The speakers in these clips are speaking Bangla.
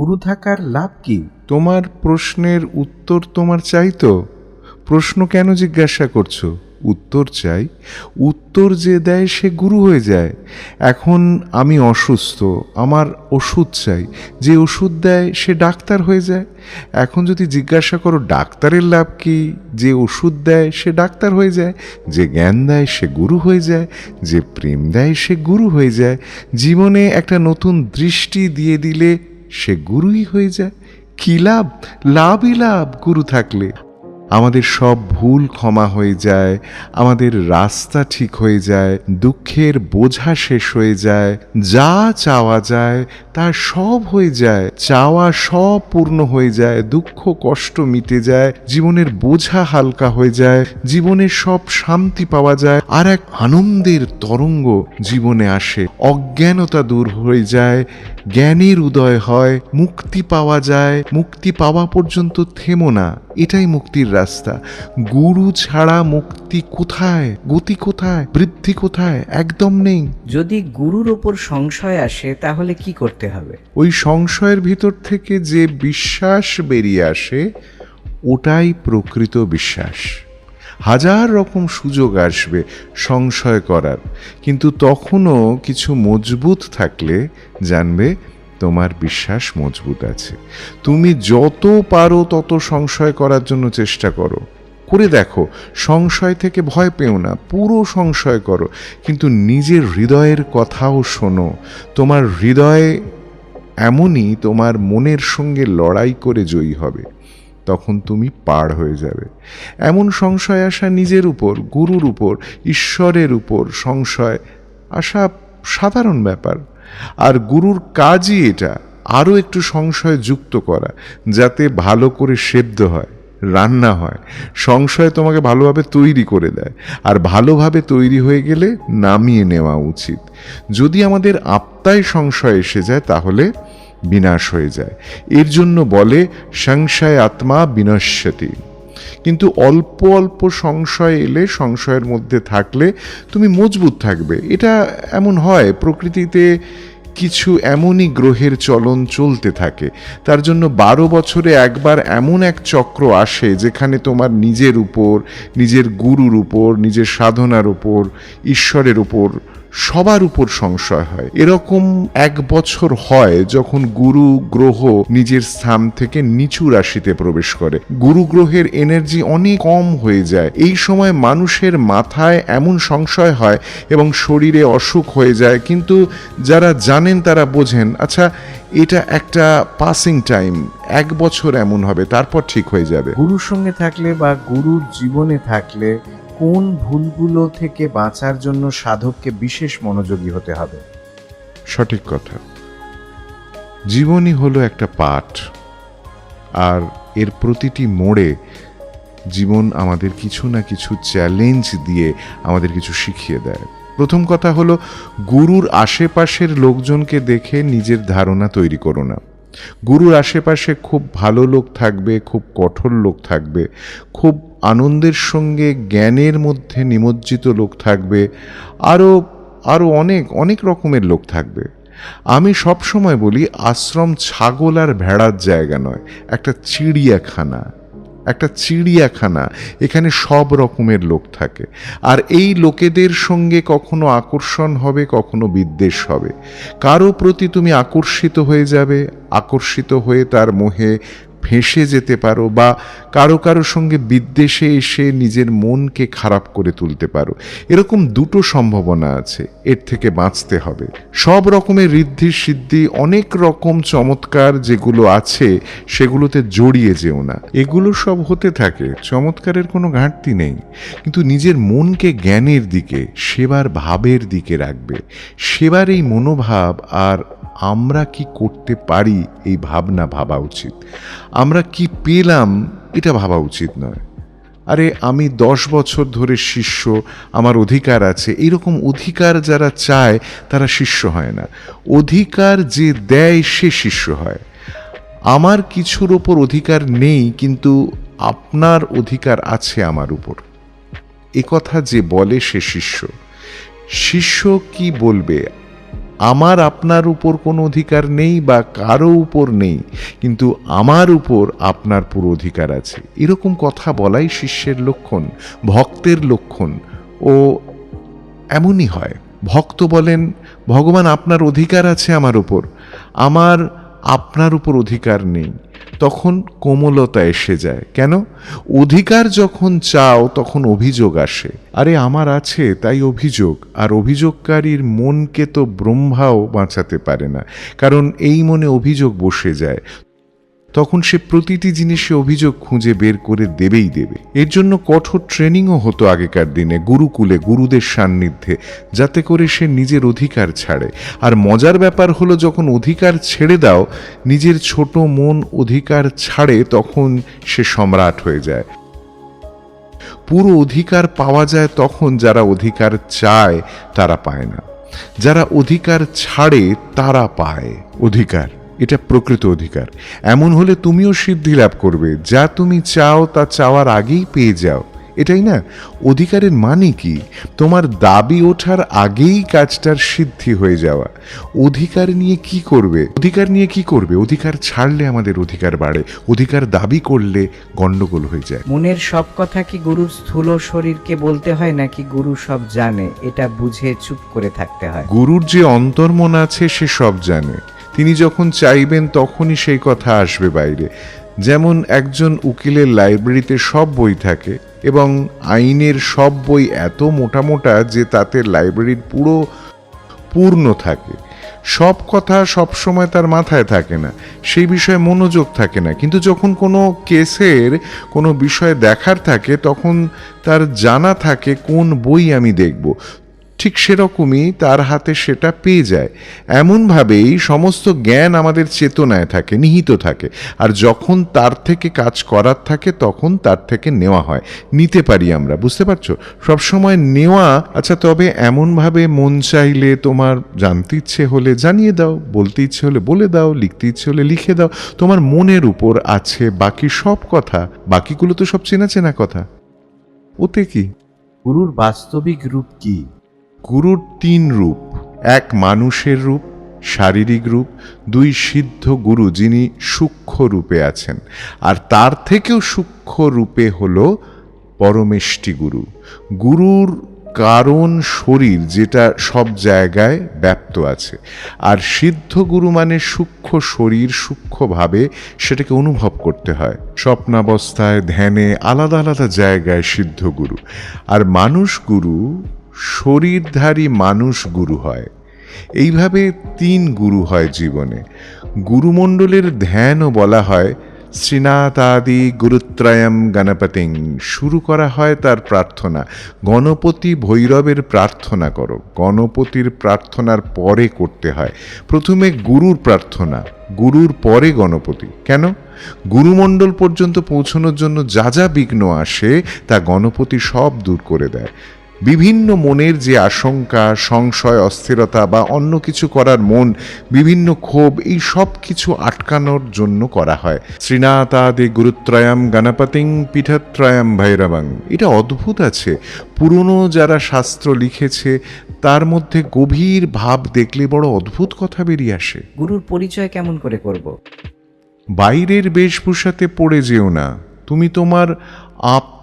গুরু থাকার লাভ কি? তোমার প্রশ্নের উত্তর তোমার চাই তো। প্রশ্ন কেন জিজ্ঞাসা করছ? উত্তর চাই, উত্তর যে দেয় সে গুরু হয়ে যায়। এখন আমি অসুস্থ, আমার ওষুধ চাই। যে ওষুধ দেয় সে ডাক্তার হয়ে যায়। এখন যদি জিজ্ঞাসা করো ডাক্তারের লাভ কি? যে ওষুধ দেয় সে ডাক্তার হয়ে যায়। যে জ্ঞান দেয় সে গুরু হয়ে যায়। যে প্রেম দেয় সে গুরু হয়ে যায়। জীবনে একটা নতুন দৃষ্টি দিয়ে দিলে সে গুরুই হয়ে যায়। কি লাভ? লাভই লাভ গুরু থাকলে। আমাদের সব ভুল ক্ষমা হয়ে যায়, আমাদের রাস্তা ঠিক হয়ে যায়, দুঃখের বোঝা শেষ হয়ে যায়, যা চাওয়া যায় তা সব হয়ে যায়, চাওয়া সব পূর্ণ হয়ে যায়, দুঃখ কষ্ট মিটে যায়, জীবনের বোঝা হালকা হয়ে যায় জীবনের সব শান্তি পাওয়া যায়, আর এক আনন্দের তরঙ্গ জীবনে আসে, অজ্ঞানতা দূর হয়ে যায়, জ্ঞানের উদয় হয়, মুক্তি পাওয়া যায়, মুক্তি পাওয়া পর্যন্ত থেমো না। এটাই মুক্তির রাস্তা। গুরু ছাড়া মুক্তি কোথায়? গতি কোথায়? বৃদ্ধি কোথায়? একদম নেই। যদি গুরুর ওপর সংশয় আসে তাহলে কি করতে হবে? ওই সংশয়ের ভিতর থেকে যে বিশ্বাস বেরিয়ে আসে ওটাই প্রকৃত বিশ্বাস। হাজার রকম সুযোগ আসবে সংশয় করার কিন্তু তখনও কিছু মজবুত থাকলে জানবে তোমার বিশ্বাস মজবুত আছে। তুমি যত পারো তত সংশয় করার জন্য চেষ্টা করো। করে দেখো, সংশয় থেকে ভয় পেও না, পুরো সংশয় করো। কিন্তু নিজের হৃদয়ের কথাও শোনো, তোমার হৃদয় এমনই তোমার মনের সঙ্গে লড়াই করে জয়ী হবে, তখন তুমি পার হয়ে যাবে। এমন সংশয় আসা নিজের উপর, গুরুর উপর, ঈশ্বরের উপর, সংশয় আসা সাধারণ ব্যাপার। আর গুরুর কাজই এটা, আরও একটু সংশয় যুক্ত করা, যাতে ভালো করে সেদ্ধ হয়, রান্না হয়। সংশয় তোমাকে ভালোভাবে তৈরি করে দেয়। আর ভালোভাবে তৈরি হয়ে গেলে নামিয়ে নেওয়া উচিত। যদি আমাদের আত্মায় সংশয় এসে যায়, তাহলে বিনাশ হয়ে যায়। এর জন্য বলে সংশয় আত্মা বিনশ্যতি। কিন্তু অল্প অল্প সংশয় এলে, সংশয়ের মধ্যে থাকলে তুমি মজবুত থাকবে। এটা এমন হয়, প্রকৃতিতে কিছু এমনই গ্রহের চলন চলতে থাকে। তার জন্য বারো বছরে একবার এমন এক চক্র আসে যেখানে তোমার নিজের উপর, নিজের গুরুর উপর, নিজের সাধনার উপর, ঈশ্বরের উপর সবার উপর সংশয় হয়। এরকম এক বছর হয় যখন গুরু গ্রহ নিজের স্থান থেকে নিচু রাশিতে প্রবেশ করে। গুরু গ্রহের এনার্জি অনেক কম হয়ে যায়। এই সময় মানুষের মাথায় এমন সংশয় হয় এবং শরীরে অসুখ হয়ে যায়, কিন্তু যারা জানেন তারা বোঝেন আচ্ছা এটা একটা পাসিং টাইম এক বছর এমন হবে, তারপর ঠিক হয়ে যাবে। গুরুর সঙ্গে থাকলে বা গুরুর জীবনে থাকলে কোন ভুলগুলো থেকে বাঁচার জন্য সাধককে বিশেষ মনোযোগী হতে হবে? সঠিক কথা। জীবনই হলো একটা পাঠ, আর এর প্রতিটি মোড়ে জীবন আমাদের কিছু না কিছু চ্যালেঞ্জ দিয়ে আমাদের কিছু শিখিয়ে দেয়। প্রথম কথা হলো, গুরুর আশেপাশের লোকজনকে দেখে নিজের ধারণা তৈরি করো না। গুরুর আশেপাশে খুব ভালো লোক থাকবে, খুব কঠোর লোক থাকবে, খুব আনন্দের সঙ্গে জ্ঞানের মধ্যে নিমজ্জিত লোক থাকবে আরও আরও অনেক অনেক রকমের লোক থাকবে। আমি সব সময় বলি, আশ্রম ছাগল আর ভেড়ার জায়গা নয়, একটা চিড়িয়াখানা একটা চিড়িয়াখানা, এখানে সব রকমের লোক থাকে। আর এই লোকেদের সঙ্গে কখনো আকর্ষণ হবে, কখনো বিদ্বেষ হবে। কারও প্রতি তুমি আকর্ষিত হয়ে যাবে, আকর্ষিত হয়ে তার মোহে ফেঁসে যেতে পারো বা কারও কারও সঙ্গে বিদ্বেষে এসে নিজের মনকে খারাপ করে তুলতে পারো। এরকম দুটো সম্ভাবনা আছে, এর থেকে বাঁচতে হবে। সব রকমের ঋদ্ধি সিদ্ধি অনেক রকম চমৎকার যেগুলো আছে, সেগুলোতে জড়িয়ে যেও না। এগুলো সব হতে থাকে, চমৎকারের কোনো ঘাটতি নেই। কিন্তু নিজের মনকে জ্ঞানের দিকে, সেবার ভাবের দিকে রাখবে। সেবার এই মনোভাব আর আমরা কি করতে পারি? এই ভাবনা ভাবা উচিত। আমরা কি পেলাম? এটা ভাবা উচিত নয়। আরে, আমি দশ বছর ধরে শিষ্য, আমার অধিকার আছে। এরকম অধিকার যারা চায়, তারা শিষ্য হয় না। অধিকার যে দেয়, সে শিষ্য হয়। আমার কিছুর ওপর অধিকার নেই, কিন্তু আপনার অধিকার আছে আমার উপর। কথা যে বলে, সে শিষ্য। শিষ্য কি বলবে? আমার আপনার উপর কোনো অধিকার নেই বা কারও উপর নেই, কিন্তু আমার উপর আপনার পুরো অধিকার আছে। এরকম কথা বলাই শিষ্যের লক্ষণ, ভক্তের লক্ষণ, ও এমনই হয়। ভক্ত বলেন, ভগবান, আপনার অধিকার আছে আমার উপর। আমার, আপনার উপর অধিকার নেই। তখন কোমলতা এসে যায়। কেন? অধিকার যখন চাও, তখন অভিযোগ আসে। আরে, আমার আছে, তাই অভিযোগ। আর অভিযোগকারীর মনকে তো ব্রহ্মাও বাঁচাতে পারে না। কারণ এই মনে অভিযোগ বসে যায়। তখন সে প্রতিটি জিনিসে অভিযোগ খুঁজে বের করে দেবেই দেবে। এর জন্য কঠোর ট্রেনিংও হতো আগেকার দিনে গুরুকুলে, গুরুদের সান্নিধ্যে, যাতে করে সে নিজের অধিকার ছাড়ে। আর মজার ব্যাপার হলো, যখন অধিকার ছেড়ে দাও, নিজের ছোট মন অধিকার ছাড়ে, তখন সে সম্রাট হয়ে যায়। পুরো অধিকার পাওয়া যায় তখন যারা অধিকার চায়, তারা পায় না। যারা অধিকার ছাড়ে, তারা পায় অধিকার। এটা প্রকৃত অধিকার। এমন হলে তুমিও সিদ্ধি লাভ করবে। যা তুমি চাও তা চাওয়ার আগেই পেয়ে যাও। এটাই না? অধিকারের মানে কি? তোমার দাবি ওঠার আগেই কাজটার সিদ্ধি হয়ে যাওয়া। অধিকার নিয়ে কি করবে? অধিকার নিয়ে কি করবে? অধিকার ছাড়লে আমাদের অধিকার বাড়ে। অধিকার দাবি করলে গন্ডগোল হয়ে যায়। মনের সব কথা কি গুরুর স্থূল শরীরকে বলতে হয় নাকি গুরু সব জানে? এটা বুঝে চুপ করে থাকতে হয়। গুরুর যে অন্তর্মন আছে সে সব জানে। তিনি যখন চাইবেন তখনই সেই কথা আসবে বাইরে। যেমন একজন উকিলের লাইব্রেরিতে সব বই থাকে এবং আইনের সব বই এত মোটা মোটা যে তাতে লাইব্রেরির পুরো পূর্ণ থাকে। সব কথা সব সময় তার মাথায় থাকে না, সেই বিষয়ে মনোযোগ থাকে না। কিন্তু যখন কোনো কেসের কোনো বিষয় দেখার থাকে, তখন তার জানা থাকে কোন বই আমি দেখব। ঠিক সেরকমই তার হাতে সেটা পেয়ে যায়। এমনভাবেই সমস্ত জ্ঞান আমাদের চেতনায় থাকে, নিহিত থাকে। আর যখন তার থেকে কাজ করার থাকে, তখন তার থেকে নেওয়া হয়। নিতে পারি আমরা, বুঝতে পারছ? সবসময় নেওয়া আচ্ছা তবে এমনভাবে মন চাইলে তোমার জানতে ইচ্ছে হলে জানিয়ে দাও, বলতে ইচ্ছে হলে বলে দাও, লিখতে ইচ্ছে হলে লিখে দাও। তোমার মনের উপর আছে বাকি সব কথা। বাকিগুলো তো সব চেনা চেনা কথা। ওতে কি? গুরুর বাস্তবিক রূপ কি? গুরুর তিন রূপ, এক মানুষের রূপ, শারীরিক রূপ, দুই সিদ্ধ গুরু যিনি সূক্ষ্ম রূপে আছেন। আর তার থেকেও সূক্ষ্ম রূপে হল পরমেষ্টি গুরু। গুরুর কারণ শরীর যেটা সব জায়গায় ব্যাপ্ত আছে। আর সিদ্ধ গুরু মানে সূক্ষ্ম শরীর সূক্ষ্মভাবে সেটাকে অনুভব করতে হয়। স্বপ্নাবস্থায়, ধ্যানে আলাদা আলাদা জায়গায় সিদ্ধ গুরু। আর মানুষ গুরু শরীরধারী মানুষ গুরু হয়। এইভাবে তিন গুরু হয় জীবনে। গুরুমণ্ডলের ধ্যানও বলা হয়, শ্রীনাথাদি গুরুত্রয়ম গণপতিং। শুরু করা হয় তার প্রার্থনা। গণপতি ভৈরবের প্রার্থনা করো। গণপতির প্রার্থনার পরে করতে হয়। প্রথমে গুরুর প্রার্থনা। গুরুর পরে গণপতি। কেন? গুরুমণ্ডল পর্যন্ত পৌঁছানোর জন্য যা যা বিঘ্ন আসে, তা গণপতি সব দূর করে দেয়। বিভিন্ন মনের যে আশঙ্কা সংশয় অস্থিরতা বা অন্য কিছু করার মন বিভিন্ন ক্ষোভ এই সব কিছু আটকানোর জন্য করা হয়। শ্রীনাথাদি গুরুত্রয়াম গণপতিং পীঠত্রয়াম ভৈরবাং। এটা অদ্ভুত আছে। পুরনো যারা শাস্ত্র লিখেছে তার মধ্যে গভীর ভাব দেখলে বড় অদ্ভুত কথা বেরিয়ে আসে। গুরুর পরিচয় কেমন করে করব। বাইরের বেশভূষাতে পড়ে যেও না। তুমি তোমার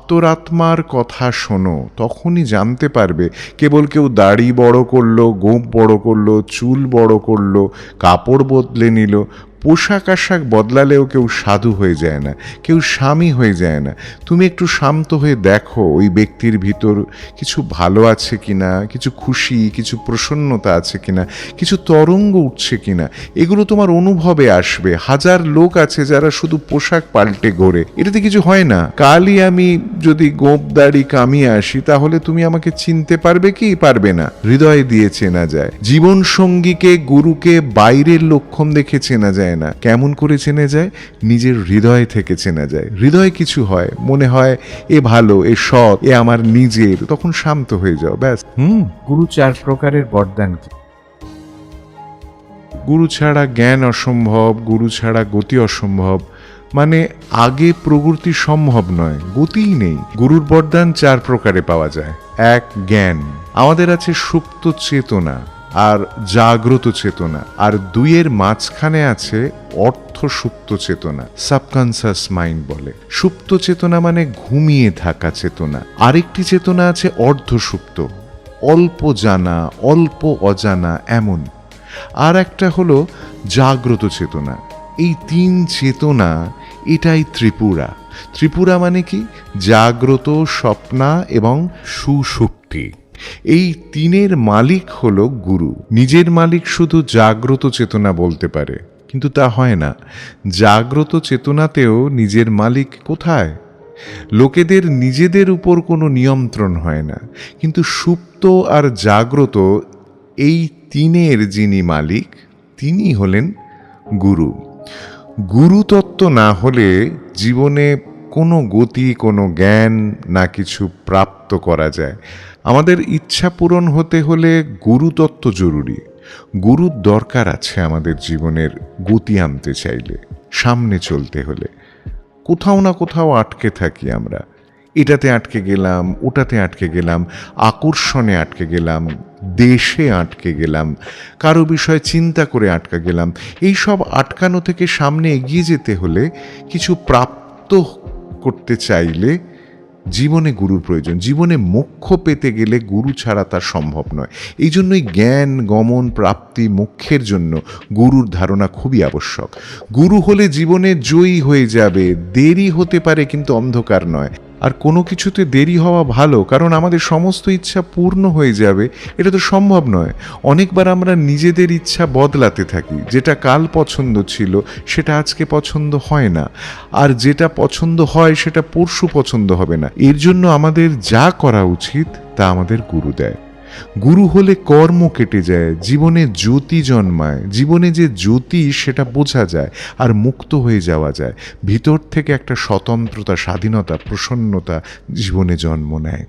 আত্মরাত্মার কথা শোনো, তখনই জানতে পারবে। কেবল কেউ দাড়ি বড় করল, গোপ বড় করল, চুল বড় করল, কাপড় বদলে নিল পোশাক আশাক বদলালেও কেউ সাধু হয়ে যায় না, কেউ স্বামী হয়ে যায় না। তুমি একটু শান্ত হয়ে দেখো ওই ব্যক্তির ভিতর কিছু ভালো আছে কি না কিছু খুশি, কিছু প্রসন্নতা আছে কিনা, কিছু তরঙ্গ উঠছে কিনা। এগুলো তোমার অনুভবে আসবে। হাজার লোক আছে যারা শুধু পোশাক পাল্টে ঘোরে। এটাতে কিছু হয় না। কালই আমি যদি গোপ দাড়ি কামিয়ে আসি, তাহলে তুমি আমাকে চিনতে পারবে কি পারবে না। হৃদয় দিয়ে চেনা যায়। জীবন সঙ্গীকে গুরুকে বাইরের লক্ষণ দেখে চেনা যায় না। কেমন করে চেনা যায়? নিজের হৃদয় থেকে চেনা যায়। হৃদয় কিছু হয়। মনে হয় এ ভালো এ সৎ এ আমার নিজের। তখন শান্ত হয়ে যাও ব্যাস। হুম গুরু চার প্রকারের বরদান কি? গুরু ছাড়া জ্ঞান অসম্ভব গুরু ছাড়া গতি অসম্ভব। মানে আগে প্রবৃত্তি সম্ভব নয় গতিই নেই। গুরুর বরদান চার প্রকারে পাওয়া যায়। এক জ্ঞান। আমাদের আছে সুপ্ত চেতনা। আর জাগ্রত চেতনা। আর দুইয়ের মাঝখানে আছে অর্থ সুপ্ত চেতনা সাবকনসাস মাইন্ড বলে। সুপ্ত চেতনা মানে ঘুমিয়ে থাকা চেতনা। আরেকটি চেতনা আছে অর্ধসুপ্ত, অল্প জানা, অল্প অজানা, এমন। আর একটা হলো জাগ্রত চেতনা। এই তিন চেতনা, এটাই ত্রিপুরা। ত্রিপুরা মানে কি? জাগ্রত, স্বপ্না এবং সুষুপ্তি এই তিনের মালিক হল গুরু। নিজের মালিক শুধু জাগ্রত চেতনা বলতে পারে। কিন্তু তা হয় না। জাগ্রত চেতনাতেও নিজের মালিক কোথায়? লোকেদের নিজেদের উপর কোনো নিয়ন্ত্রণ হয় না। কিন্তু সুপ্ত আর জাগ্রত এই তিনের যিনি মালিক তিনি হলেন গুরু। গুরুতত্ত্ব না হলে জীবনে কোনো গতি, কোনো জ্ঞান না কিছু প্রাপ্ত করা যায়। আমাদের ইচ্ছা পূরণ হতে হলে গুরুতত্ত্ব জরুরি। গুরুর দরকার আছে আমাদের জীবনের গতি আনতে চাইলে, সামনে চলতে হলে। কোথাও না কোথাও আটকে থাকি আমরা। এটাতে আটকে গেলাম, ওটাতে আটকে গেলাম, আকর্ষণে আটকে গেলাম, দেশে আটকে গেলাম, কারও বিষয়ে চিন্তা করে আটকা গেলাম। এই সব আটকানো থেকে সামনে এগিয়ে যেতে হলে কিছু প্রাপ্ত করতে চাইলে জীবনে গুরুর প্রয়োজন। জীবনে মোক্ষ পেতে গেলে গুরু ছাড়া তা সম্ভব নয়। এই জন্যই জ্ঞান, গমন, প্রাপ্তি, মোক্ষের জন্য গুরুর ধারণা খুবই আবশ্যক। গুরু হলে জীবনে জয়ী হয়ে যাবে। দেরি হতে পারে কিন্তু অন্ধকার নয়। আর কোনো কিছুতে দেরি হওয়া ভালো, কারণ আমাদের সমস্ত ইচ্ছা পূর্ণ হয়ে যাবে, এটা তো সম্ভব নয়। অনেকবার আমরা নিজেদের ইচ্ছা বদলাতে থাকি, যেটা কাল পছন্দ ছিল, সেটা আজকে পছন্দ হয় না। আর যেটা পছন্দ হয়, সেটা পরশু পছন্দ হবে না। এর জন্য আমাদের যা করা উচিত, তা আমাদের গুরু দেয়। গুরু হলে কর্ম কেটে যায়, জীবনে জ্যোতি জন্মায়, জীবনে যে জ্যোতি সেটা বোঝা যায় আর মুক্ত হয়ে যাওয়া যায়। ভিতর থেকে একটা স্বতন্ত্রতা, স্বাধীনতা, প্রসন্নতা জীবনে জন্ম নেয়।